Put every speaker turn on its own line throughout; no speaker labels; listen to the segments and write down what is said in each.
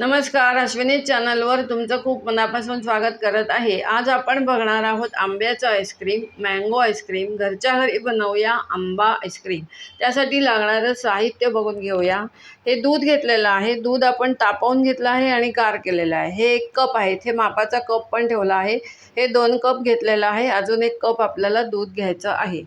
नमस्कार अश्विनी चॅनलवर तुमचं खूप मनापासून स्वागत करत आहे. आज आपण बघणार आहोत आंब्याचं आईस्क्रीम मँगो आईस्क्रीम घरच्या घरी बनवूया आंबा आईस्क्रीम त्यासाठी लागणारं साहित्य बघून घेऊया. हे दूध घेतलेलं आहे. दूध आपण तापवून घेतलं आहे आणि गार केलेलं आहे. हे एक कप आहे. इथे मापाचा कप पण ठेवला आहे. हे दोन कप घेतलेलं आहे. अजून एक कप आपल्याला दूध घ्यायचं आहे.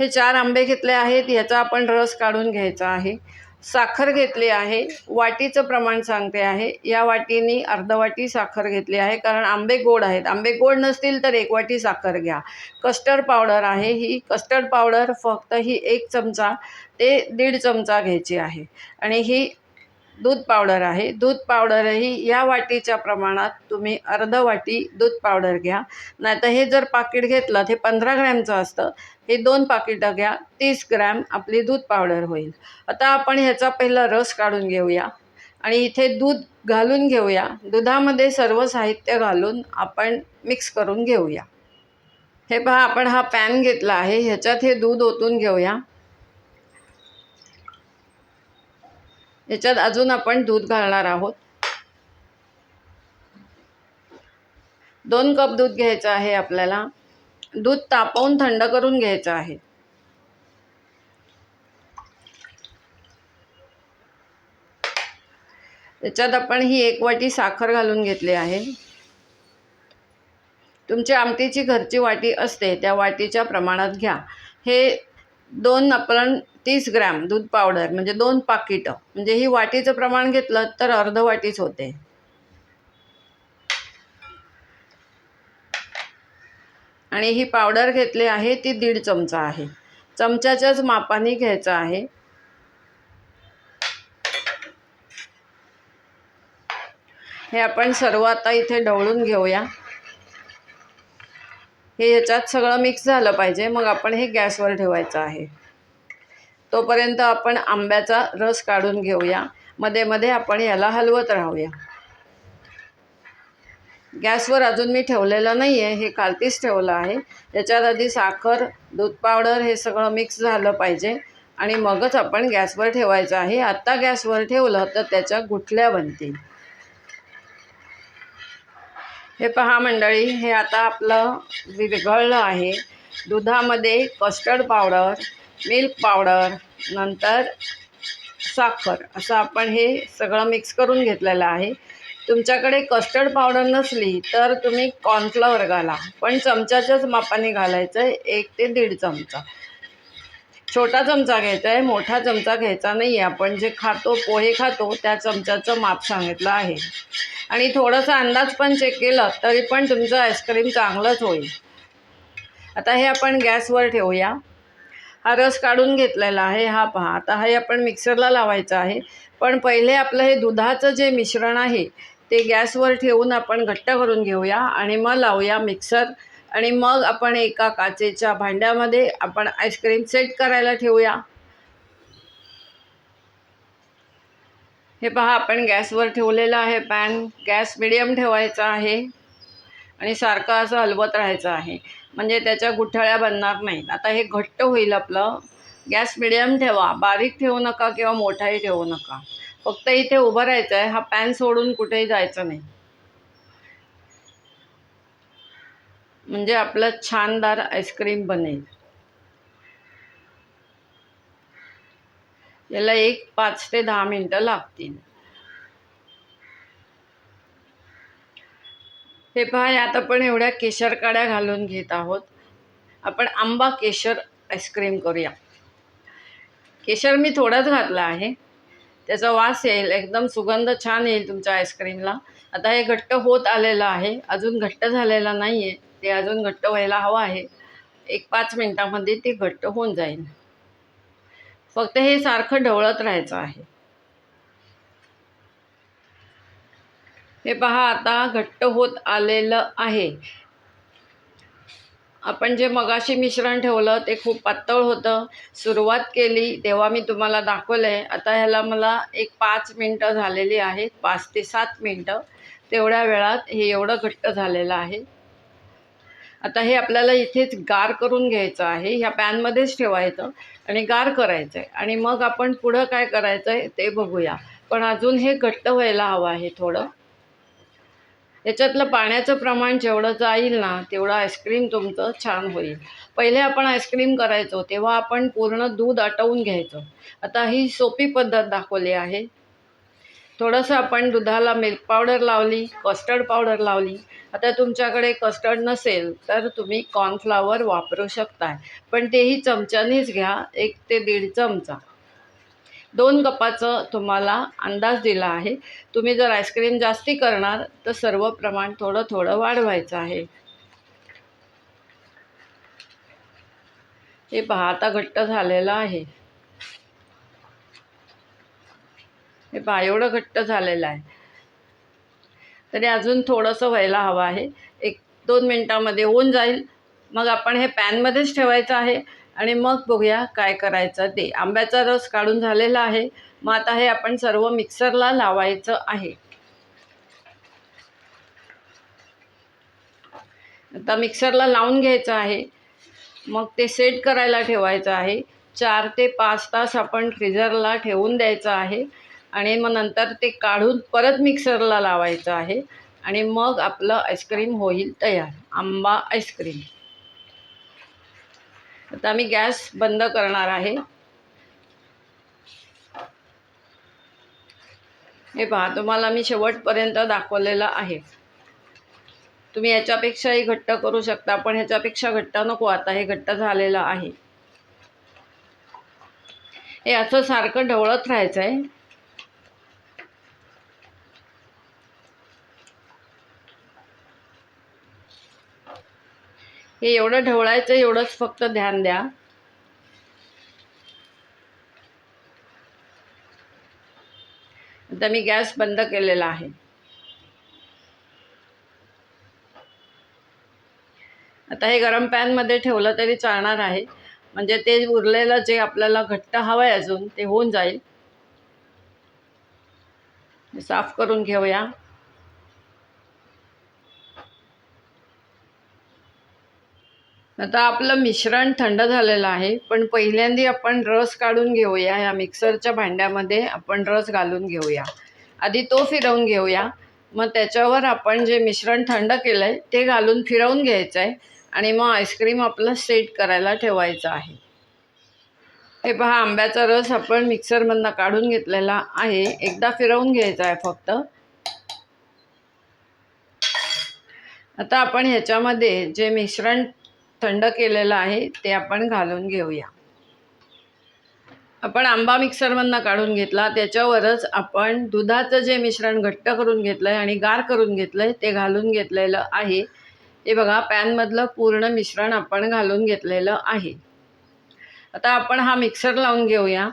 हे चार आंबे घेतले आहेत. ह्याचा आपण रस काढून घ्यायचा आहे. साखर घेतली आहे. वाटीचं प्रमाण सांगते आहे. या वाटीने अर्ध वाटी साखर घेतली आहे. कारण आंबे गोड आहेत. आंबे गोड नसतील तर एक वाटी साखर घ्या. कस्टर्ड पावडर आहे ही. कस्टर्ड पावडर फक्त ही एक चमचा ते दीड चमचा घ्यायची आहे. आणि ही दूध पावडर आहे. दूध पावडरही या वाटीच्या प्रमाणात तुम्ही अर्ध वाटी दूध पावडर घ्या. नाहीतर हे जर पाकिट घेतलं हे पंधरा ग्रॅमचं असतं हे दोन पाकिटं घ्या तीस ग्रॅम आपली दूध पावडर होईल. आता आपण ह्याचा पहिला रस काढून घेऊया आणि इथे दूध घालून घेऊया. दुधामध्ये सर्व साहित्य घालून आपण मिक्स करून घेऊया. हे पहा आपण हा पॅन घेतला आहे. ह्याच्यात हे दूध ओतून घेऊया. याच्यात अजून आपण दूध घालणार आहोत. दोन कप दूध घ्यायचं आहे आपल्याला. दूध तापवून थंड करून घ्यायचं आहे. त्याच्यात आपण ही एक वाटी साखर घालून घेतली आहे. तुमची आमटीची घरची वाटी असते त्या वाटीच्या प्रमाणात घ्या. हे दोन आपण तीस ग्रॅम दूध पावडर म्हणजे दोन पाकिटं म्हणजे ही वाटीचं प्रमाण घेतलं तर अर्ध वाटीच होते. आणि ही पावडर घेतली आहे ती दीड चमचा आहे. चमच्याच्याच मापाने घ्यायचं आहे. हे आपण सर्व आता इथे ढवळून घेऊया. हे याच्यात सगळं मिक्स झालं पाहिजे. मग आपण हे गॅसवर ठेवायचं आहे. तोपर्यंत आपण आंब्याचा रस काढून घेऊया. मध्ये मध्ये आपण याला हलवत राहूया. गॅसवर अजून मी ठेवलेलं नाही आहे हे कालतीच ठेवलं आहे. याच्यात आधी साखर दूध पावडर हे सगळं मिक्स झालं पाहिजे. आणि मगच आपण गॅसवर ठेवायचं आहे. आत्ता गॅसवर ठेवलं तर त्याच्या गुठल्या बनतील. हे पहा मंडळी हे आता आपलं विरघळलं आहे. दुधामध्ये कस्टर्ड पावडर मिल्क पावडर नंतर साखर असं आपण हे सगळं मिक्स करून घेतलेलं आहे. तुमच्याकडे कस्टर्ड पावडर नसली तर तुम्ही कॉर्नफ्लॉवर घाला पण चमच्याच्याच मापाने घालायचं आहे एक ते दीड चमचा. छोटा चमचा घ्यायचा आहे मोठा चमचा घ्यायचा नाही आहे आपण जे खातो पोहे खातो त्या चमच्याचं माप सांगितलं आहे. आणि थोडंसं अंदाज पण चेक केलं तरी पण तुमचं आईस्क्रीम चांगलंच होईल. आता हे आपण गॅसवर ठेवूया. हा रस काढून घेतलेला आहे हा पहा. आता हे आपण मिक्सरला लावायचं आहे. पण पहिले आपलं हे दुधाचं जे मिश्रण आहे ते गॅसवर ठेवून आपण घट्ट करून घेऊया आणि मग लावूया मिक्सर. आणि मग आपण एका काचेच्या भांड्यामध्ये आपण आईस्क्रीम सेट करायला ठेवूया. हे पहा आपण गॅसवर ठेवलेलं आहे पॅन. गॅस मिडियम ठेवायचा आहे आणि सारखं असं हलवत राहायचं आहे. म्हणजे त्याच्या गुठळ्या बनणार नाहीत. आता हे घट्ट होईल आपलं. गॅस मिडियम ठेवा. बारीक ठेवू नका किंवा मोठाही ठेवू नका. फक्त इथे उभं राहायचं आहे हा पॅन सोडून कुठेही जायचं नाही. म्हणजे आपलं छानदार आईस्क्रीम बनेल. याला एक पाच ते दहा मिनटं लागतील. हे पहा यात आपण एवढ्या केशर काड्या घालून घेत आहोत. आपण आंबा केशर आईस्क्रीम करूया. केशर मी थोडाच घातला आहे. त्याचा वास येईल एकदम सुगंध छान येईल तुमच्या आईस्क्रीमला. आता हे घट्ट होत आलेलं आहे अजून घट्ट झालेला नाही आहे ते अजून घट्ट व्हायला हवं आहे. एक पाच मिनटामध्ये ते घट्ट होऊन जाईल. फक्त हे सारखं ढवळत राहायचं आहे. हे पहा आता घट्ट होत आलेलं आहे. आपण जे मगाशी मिश्रण ठेवलं ते खूप पातळ होतं. सुरुवात केली तेव्हा मी तुम्हाला दाखवलं आहे आता ह्याला मला एक पाच मिनटं झालेली आहेत पाच ते सात मिनटं. तेवढ्या वेळात हे एवढं घट्ट झालेलं आहे. आता हे आपल्याला इथेच गार करून घ्यायचं आहे. ह्या पॅनमध्येच ठेवायचं आणि गार करायचं आहे आणि मग आपण पुढं काय करायचं आहे ते बघूया. पण अजून हे घट्ट व्हायला हवं आहे थोडं. याच्यातलं पाण्याचं प्रमाण जेवढं जाईल ना तेवढं आईस्क्रीम तुमचं छान होईल. पहिले आपण आईस्क्रीम करायचो तेव्हा आपण पूर्ण दूध आटवून घ्यायचो. आता ही सोपी पद्धत दाखवली आहे. थोडंसं आपण दुधाला मिल्क पावडर लावली कस्टर्ड पावडर लावली. आता तुमच्याकडे कस्टर्ड नसेल तर तुम्ही कॉर्नफ्लावर वापरू शकताय. पण तेही चमच्यानेच घ्या एक ते दीड चमचा. दोन कपाचं तुम्हाला अंदाज दिला आहे. तुम्ही जर आईस्क्रीम जास्ती करणार तर सर्व प्रमाण थोडं थोडं वाढवायचं आहे. हे पहा आता घट्ट झालेलं आहे. हे पहा एवढं घट्ट झालेलं आहे. तरी अजून थोडंसं व्हायला हवं आहे. एक दोन मिनटामध्ये होऊन जाईल. मग आपण हे पॅनमध्येच ठेवायचं आहे आणि मग बघूया काय करायचं ते. आंब्याचा रस काढून झालेला आहे. मग आता हे आपण सर्व मिक्सरला लावायचं आहे. आता मिक्सरला लावून घ्यायचं आहे. मग ते सेट करायला ठेवायचं आहे. चार ते पाच तास आपण फ्रीजरला ठेवून द्यायचं आहे. आणि मग नंतर ते काढून परत मिक्सरला लावायचं आहे. आणि मग आपलं आईस्क्रीम होईल तयार. आंबा आईस्क्रीम आता मी गॅस बंद करणार आहे. हे पहा तुम्हाला मी शेवटपर्यंत दाखवलेलं आहे. तुम्ही याच्यापेक्षाही घट्ट करू शकता पण ह्याच्यापेक्षा घट्ट नको आता हे घट्ट झालेलं आहे. हे असं सारखं ढवळत राहायचं आहे हे एवढं ढवळायचं एवढंच फक्त ध्यान द्या. आता मी गॅस बंद केलेला आहे. आता हे गरम पॅनमध्ये ठेवलं तरी चालणार आहे. म्हणजे ते उरलेलं जे आपल्याला घट्ट हवं आहे अजून ते होऊन जाईल. साफ करून घेऊया. आता आपलं मिश्रण थंड झालेलं आहे पण पहिल्यांदा आपण रस काढून घेऊया. या मिक्सरच्या भांड्यामध्ये आपण रस घालून घेऊया. आधी तो फिरवून घेऊया. मग त्याच्यावर आपण जे मिश्रण थंड केलं आहे ते घालून फिरवून घ्यायचं आहे आणि मग आईस्क्रीम आपलं सेट करायला ठेवायचं आहे. हे पहा आंब्याचा रस आपण मिक्सरमधनं काढून घेतलेला आहे. एकदा फिरवून घ्यायचा आहे फक्त. आता आपण ह्याच्यामध्ये जे मिश्रण थंड केलेलं आहे ते आपण घालून घेऊया. आपण आंबा मिक्सरमधनं काढून घेतला त्याच्यावरच आपण दुधाचं जे मिश्रण घट्ट करून घेतलं आहे आणि गार करून घेतलं आहे ते घालून घेतलेलं आहे. हे बघा पॅनमधलं पूर्ण मिश्रण आपण घालून घेतलेलं आहे. आता आपण हा मिक्सर लावून घेऊया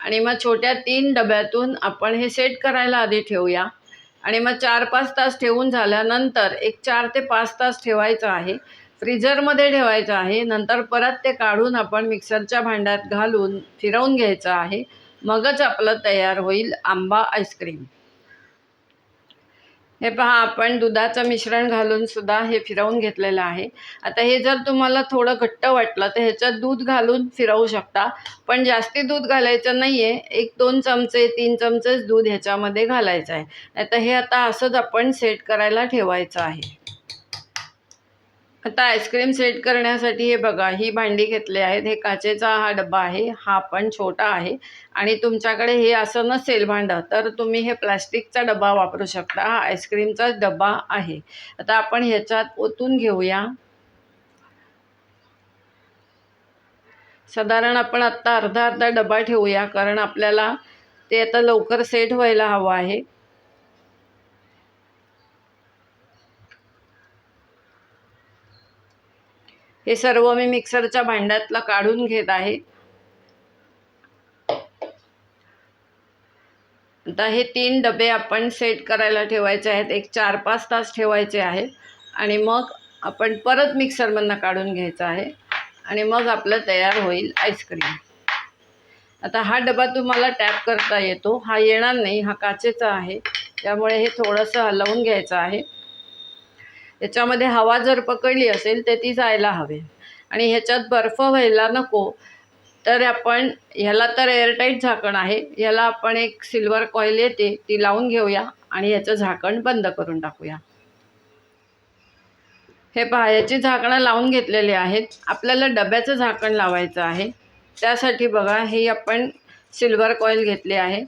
आणि मग छोट्या तीन डब्यातून आपण हे सेट करायला आधी ठेवूया. आणि मग चार पाच तास ठेवून झाल्यानंतर एक चार ते पाच तास ठेवायचं आहे. फ्रीजरमध्ये ठेवायचं आहे. नंतर परत ते काढून आपण मिक्सरच्या भांड्यात घालून फिरवून घ्यायचं आहे. मगच आपलं तयार होईल आंबा आईस्क्रीम. हे पहा आपण दुधाचं मिश्रण घालून सुद्धा हे फिरवून घेतलेलं आहे. आता हे जर तुम्हाला थोडं घट्ट वाटलं तर ह्याच्यात दूध घालून फिरवू शकता. पण जास्ती दूध घालायचं नाही आहे एक दोन चमचे तीन चमचेच दूध ह्याच्यामध्ये घालायचं आहे. आता हे आता असंच आपण सेट करायला ठेवायचं आहे. आता आईस्क्रीम सेट करण्यासाठी हे बघा ही भांडी घेतली आहेत. हे काचेचा हा डबा आहे हा पण छोटा आहे. आणि तुमच्याकडे हे असं नसेल भांडं तर तुम्ही हे प्लॅस्टिकचा डबा वापरू शकता. हा आईस्क्रीमचाच डबा आहे. आता आपण ह्याच्यात ओतून घेऊया. साधारण आपण आत्ता अर्धा अर्धा डबा ठेवूया कारण आपल्याला ते आता लवकर सेट व्हायला हवं आहे. हे सर्व मी मिक्सरच्या भांड्यातलं काढून घेत आहे. आता हे तीन डबे आपण सेट करायला ठेवायचे आहेत. एक चार पाच तास ठेवायचे आहेत. आणि मग आपण परत मिक्सरमधनं काढून घ्यायचं आहे. आणि मग आपलं तयार होईल आईस्क्रीम आता हा डबा तुम्हाला टॅप करता येतो. हा येणार नाही. हा काचेचा आहे. त्यामुळे हे थोडंसं हलवून घ्यायचं आहे. याच्यामध्ये हवा जर पकडली असेल तर ती जायला हवे. आणि ह्याच्यात बर्फ व्हायला नको. तर आपण ह्याला तर एअरटाईट झाकण आहे. ह्याला आपण एक सिल्वर कॉईल येते ती लावून घेऊया आणि ह्याचं झाकण बंद करून टाकूया. हे पहा याची झाकणं लावून घेतलेली आहेत. आपल्याला डब्याचं झाकण लावायचं आहे. त्यासाठी बघा ही आपण सिल्वर कॉईल घेतली आहे.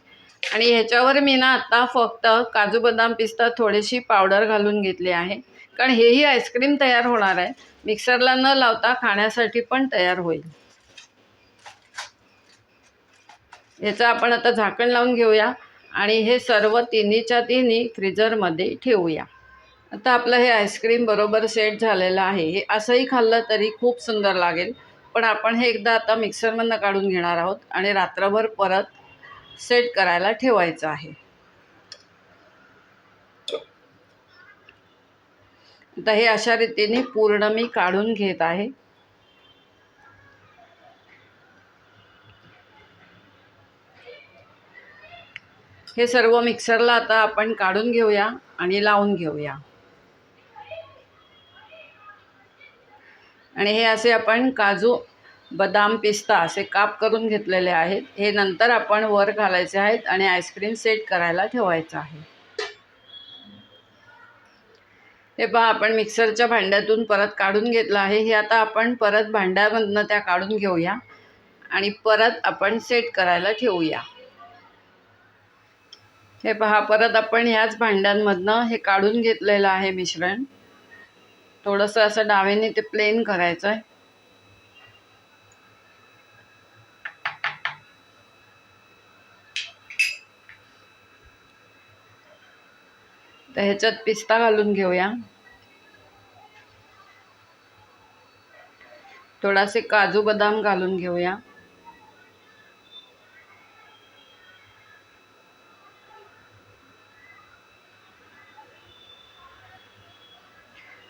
आणि ह्याच्यावर मी ना आत्ता फक्त काजू बदाम पिस्ता थोडीशी पावडर घालून घेतली आहे. कारण हेही आईस्क्रीम तयार होणार आहे. मिक्सरला न लावता खाण्यासाठी पण तयार होईल. याचं आपण आता झाकण लावून घेऊया आणि हे सर्व तिन्हीच्या तिन्ही फ्रीजरमध्ये ठेवूया. आता आपलं हे आईस्क्रीम बरोबर सेट झालेलं आहे. हे असंही खाल्लं तरी खूप सुंदर लागेल. पण आपण हे एकदा आता मिक्सरमधनं काढून घेणार आहोत आणि रात्रभर परत सेट करायला ठेवायचं आहे. आता हे अशा रीतीने पूर्ण मी काढून घेत आहे. हे सर्व मिक्सरला आता आपण काढून घेऊया आणि लावून घेऊया. आणि हे असे आपण काजू बदाम पिस्ता असे काप करून घेतलेले आहेत. हे नंतर आपण वर घालायचे आहेत आणि आईस्क्रीम सेट करायला ठेवायचं आहे. हे पहा आपण मिक्सरच्या भांड्यातून परत काढून घेतलं आहे. हे आता आपण परत भांड्यामधनं त्या काढून घेऊया आणि परत आपण सेट करायला ठेवूया. हे पहा परत आपण ह्याच भांड्यांमधनं हे काढून घेतलेलं आहे मिश्रण. थोडंसं असं डावेने ते प्लेन करायचं आहे तर ह्याच्यात पिस्ता घालून घेऊया थोडासे काजू बदाम घालून घेऊया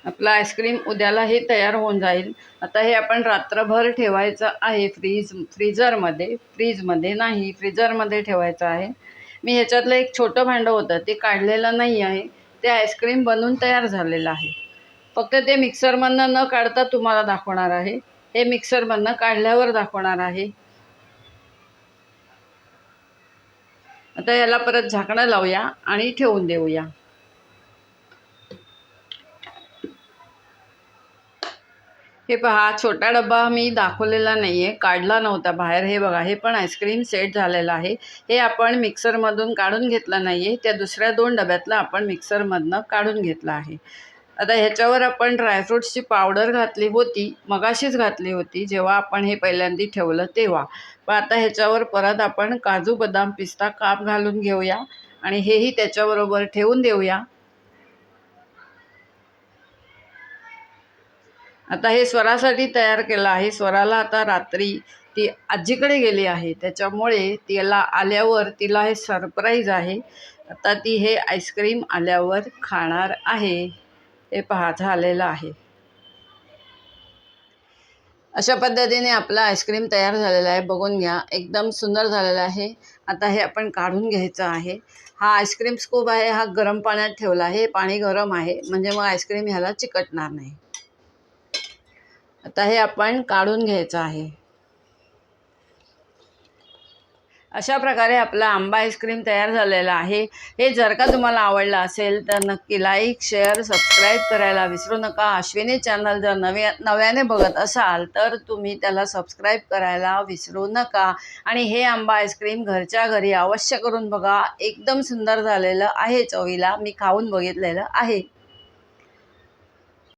आपलं आईस्क्रीम उद्याला हे तयार होऊन जाईल. आता हे आपण रात्रभर ठेवायचं आहे फ्रीज फ्रीजरमध्ये. फ्रीजमध्ये नाही फ्रीजरमध्ये ठेवायचं आहे. मी ह्याच्यातलं एक छोटं भांडं होतं ते काढलेलं नाही आहे. ते आईस्क्रीम बनवून तयार झालेलं आहे. फक्त ते मिक्सरमधनं न काढता तुम्हाला दाखवणार आहे. हे मिक्सरमधनं काढल्यावर दाखवणार आहे. आता याला परत झाकणं लावूया आणि ठेवून देऊया. हे पहा छोटा डब्बा मी दाखवलेला नाही आहे काढला नव्हता बाहेर. हे बघा हे पण आईस्क्रीम सेट झालेलं आहे. हे आपण मिक्सरमधून काढून घेतलं नाही आहे त्या दुसऱ्या दोन डब्यातलं आपण मिक्सरमधनं काढून घेतलं आहे. आता ह्याच्यावर आपण ड्रायफ्रूट्सची पावडर घातली होती मगाशीच घातली होती जेव्हा आपण हे पहिल्यांदी ठेवलं तेव्हा. पण आता ह्याच्यावर परत आपण काजू बदाम पिस्ता काप घालून घेऊया आणि हेही त्याच्याबरोबर ठेवून देऊया. आता हे स्वरासाठी तयार केलं आहे. स्वराला आता रात्री ती आजीकडे गेली आहे. त्याच्यामुळे तिला आल्यावर तिला हे सरप्राईज आहे. आता ती हे आईस्क्रीम आल्यावर खाणार आहे. हे पहा झालेलं आहे. अशा पद्धतीने आपला आईस्क्रीम तयार झालेला आहे. बघून घ्या एकदम सुंदर झालेला आहे. आता हे आपण काढून घ्यायचं आहे. हा आईस्क्रीम स्कूप आहे. हा गरम पाण्यात ठेवला आहे. पाणी गरम आहे. म्हणजे मग आईस्क्रीम ह्याला चिकटणार नाही. आता हे आपण काढून घ्यायचं आहे. अशा प्रकारे आपला आंबा आईस्क्रीम तयार झालेला आहे. हे जर का तुम्हाला आवडलं असेल तर नक्की लाईक शेअर सबस्क्राईब करायला विसरू नका. अश्विनी चॅनल जर नव्या नव्याने बघत असाल तर तुम्ही त्याला सबस्क्राईब करायला विसरू नका. आणि हे आंबा आईस्क्रीम घरच्या घरी अवश्य करून बघा. एकदम सुंदर झालेलं आहे चवीला. मी खाऊन बघितलेलं आहे.